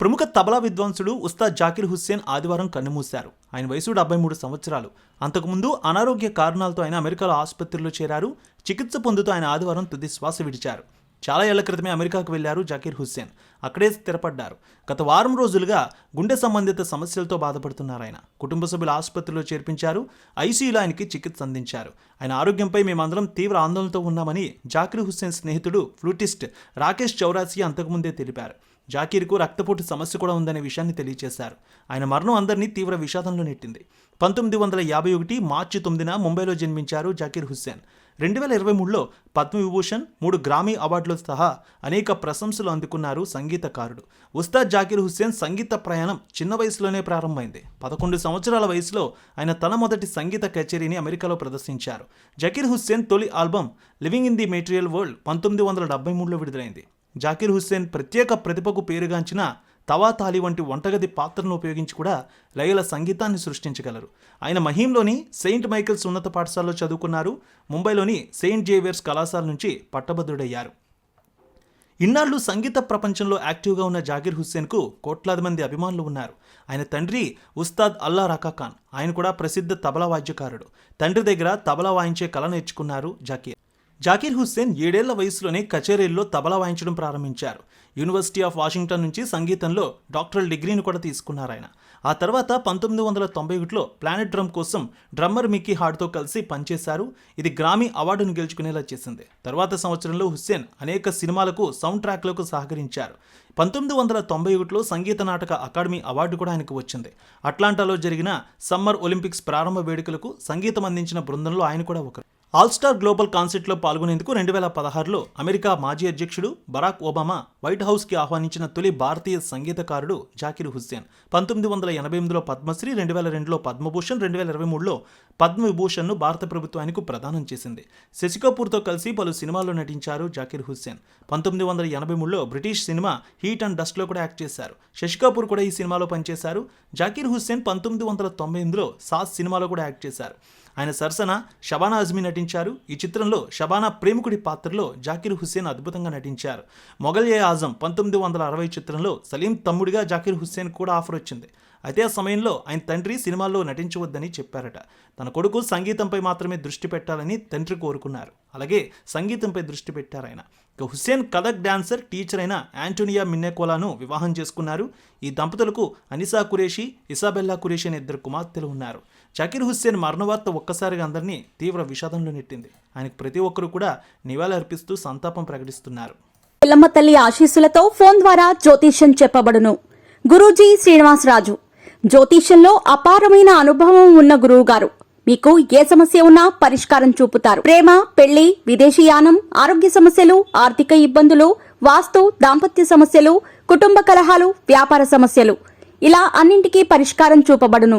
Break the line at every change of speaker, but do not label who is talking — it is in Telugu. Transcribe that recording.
ప్రముఖ తబలా విద్వాంసుడు ఉస్తాద్ జాకిర్ హుస్సేన్ ఆదివారం కన్నుమూశారు. ఆయన వయసు డెబ్బై మూడు సంవత్సరాలు. అంతకుముందు అనారోగ్య కారణాలతో ఆయన అమెరికాలో ఆసుపత్రిలో చేరారు. చికిత్స పొందుతూ ఆయన ఆదివారం తుది శ్వాస విడిచారు. చాలా ఏళ్ళ క్రితమే అమెరికాకు వెళ్ళారు జాకీర్ హుస్సేన్. అక్కడే స్థిరపడ్డారు. గత వారం రోజులుగా గుండె సంబంధిత సమస్యలతో బాధపడుతున్నారు ఆయన. కుటుంబ సభ్యులు ఆసుపత్రిలో చేర్పించారు. ఐసీయూలో ఆయనకి చికిత్స అందించారు. ఆయన ఆరోగ్యంపై మేమందరం తీవ్ర ఆందోళనతో ఉన్నామని జాకిర్ హుస్సేన్ స్నేహితుడు ఫ్లూటిస్ట్ రాకేష్ చౌరాసి అంతకుముందే తెలిపారు. జాకీర్కు రక్తపోటు సమస్య కూడా ఉందనే విషయాన్ని తెలియజేశారు ఆయన మరణం అందరినీ తీవ్ర విషాదంలో నెట్టింది. పంతొమ్మిది వందల యాభై ఒకటి మార్చి తొమ్మిదిన ముంబైలో జన్మించారు జాకీర్ హుస్సేన్. రెండు వేల ఇరవై మూడులో పద్మవిభూషణ్ మూడు గ్రామీ అవార్డులతో సహా అనేక ప్రశంసలు అందుకున్నారు సంగీతకారుడు. ఉస్తాద్ జాకీర్ హుస్సేన్ సంగీత ప్రయాణం చిన్న వయసులోనే ప్రారంభమైంది. పదకొండు సంవత్సరాల వయసులో ఆయన తన మొదటి సంగీత కచేరీని అమెరికాలో ప్రదర్శించారు. జకీర్ హుస్సేన్ తొలి album living in the material world పంతొమ్మిది వందల డెబ్బై మూడులో విడుదలైంది. జాకీర్ హుస్సేన్ ప్రత్యేక ప్రతిభకు పేరుగాంచిన తవా తాలి వంటి వంటగది పాత్రను ఉపయోగించి కూడా లయల సంగీతాన్ని సృష్టించగలరు. ఆయన మహీంలోని సెయింట్ మైకిల్స్ ఉన్నత పాఠశాలలో చదువుకున్నారు. ముంబైలోని సెయింట్ జేవియర్స్ కళాశాల నుంచి పట్టభద్రుడయ్యారు. ఇన్నాళ్ళు సంగీత ప్రపంచంలో యాక్టివ్గా ఉన్న జాకీర్ హుస్సేన్కు కోట్లాది మంది అభిమానులు ఉన్నారు. ఆయన తండ్రి ఉస్తాద్ అల్లా రకా ఖాన్. ఆయన కూడా ప్రసిద్ధ తబలా వాద్యకారుడు తండ్రి దగ్గర తబలా వాయించే కళ నేర్చుకున్నారు జాకీర్. జాకీర్ హుస్సేన్ ఏడేళ్ళ వయసులోనే కచేరీల్లో తబలా వాయించడం ప్రారంభించారు. యూనివర్సిటీ ఆఫ్ వాషింగ్టన్ నుంచి సంగీతంలో డాక్టరల్ డిగ్రీని కూడా తీసుకున్నారు ఆయన. ఆ తర్వాత పంతొమ్మిది వందల తొంభై ఒకటిలో ప్లానెట్ డ్రమ్ కోసం డ్రమ్మర్ మిక్కీ హార్డ్తో కలిసి పనిచేశారు. ఇది గ్రామీ అవార్డును గెలుచుకునేలా చేసింది. తర్వాత సంవత్సరంలో హుస్సేన్ అనేక సినిమాలకు సౌండ్ ట్రాక్లకు సహకరించారు. పంతొమ్మిది వందల తొంభై ఒకటిలో సంగీత నాటక అకాడమీ అవార్డు కూడా ఆయనకు వచ్చింది. అట్లాంటాలో జరిగిన సమ్మర్ ఒలింపిక్స్ ప్రారంభ వేడుకలకు సంగీతం అందించిన బృందంలో ఆయన కూడా ఒకరు. ఆల్స్టార్ గ్లోబల్ కాన్సర్ట్లో పాల్గొనేందుకు రెండు వేల పదహారులో అమెరికా మాజీ అధ్యక్షుడు బరాక్ ఒబామా వైట్ హౌస్కి ఆహ్వానించిన తొలి భారతీయ సంగీతకారుడు జాకిర్ హుస్సేన్ పంతొమ్మిది వందల ఎనభై ఎనిమిదిలో పద్మశ్రీ రెండు వేల రెండులో పద్మభూషణ్ రెండు వేల ఇరవై మూడులో పద్మవిభూషణ్ను భారత ప్రభుత్వానికి ప్రదానం చేసింది. శశి కపూర్తో కలిసి పలు సినిమాల్లో నటించారు జాకిర్ హుస్సేన్. పంతొమ్మిది వందల ఎనభై మూడులో బ్రిటిష్ సినిమా హీట్ అండ్ డస్ట్లో కూడా యాక్ట్ చేశారు. శశి కపూర్ కూడా ఈ సినిమాలో పనిచేశారు. జాకీర్ హుస్సేన్ పంతొమ్మిది వందల తొంభై ఎనిమిదిలో సాస్ సినిమాలో కూడా యాక్ట్ చేశారు. ఆయన సరసన షబానా అజ్మీ నటించారు. ఈ చిత్రంలో షబానా ప్రేమికుడి పాత్రలో జాకీర్ హుస్సేన్ అద్భుతంగా నటించారు. మొఘల్ ఏ ఆజం పంతొమ్మిది వందల అరవై చిత్రంలో సలీం తమ్ముడిగా జాకీర్ హుస్సేన్ కూడా ఆఫర్ వచ్చింది. అయితే ఆ సమయంలో ఆయన తండ్రి సినిమాల్లో నటించవద్దని చెప్పారట. తన కొడుకు సంగీతంపై మాత్రమే దృష్టి పెట్టాలని తండ్రి కోరుకున్నారు. అలాగే సంగీతంపై దృష్టి పెట్టారు ఆయన. ఇక హుస్సేన్ కథక్ డాన్సర్ టీచర్ అయిన యాంటోనియా మిన్నెకోలాను వివాహం చేసుకున్నారు. ఈ దంపతులకు అనిసా కురేషి ఇసాబెల్లా కురేషి అనే ఇద్దరు కుమార్తెలు ఉన్నారు. జకీర్ హుస్సేన్ మరణవార్త ఒక్కసారిగా అందరినీ తీవ్ర విషాదంలో నెట్టింది. ఆయనకు ప్రతి ఒక్కరూ కూడా నివాళులర్పిస్తూ సంతాపం ప్రకటిస్తున్నారు.
పిల్లమ్మ తల్లి ఆశీస్సులతో ఫోన్ ద్వారా జ్యోతిష్యం చెప్పబడును. గురూజీ శ్రీనివాసరాజు జ్యోతిష్యంలో అపారమైన అనుభవం ఉన్న గురువు గారు మీకు ఏ సమస్య ఉన్నా పరిష్కారం చూపుతారు. ప్రేమ పెళ్ళి విదేశీయానం ఆరోగ్య సమస్యలు ఆర్థిక ఇబ్బందులు వాస్తు దాంపత్య సమస్యలు కుటుంబ కలహాలు వ్యాపార సమస్యలు. ఇలా అన్నింటికీ పరిష్కారం చూపబడును.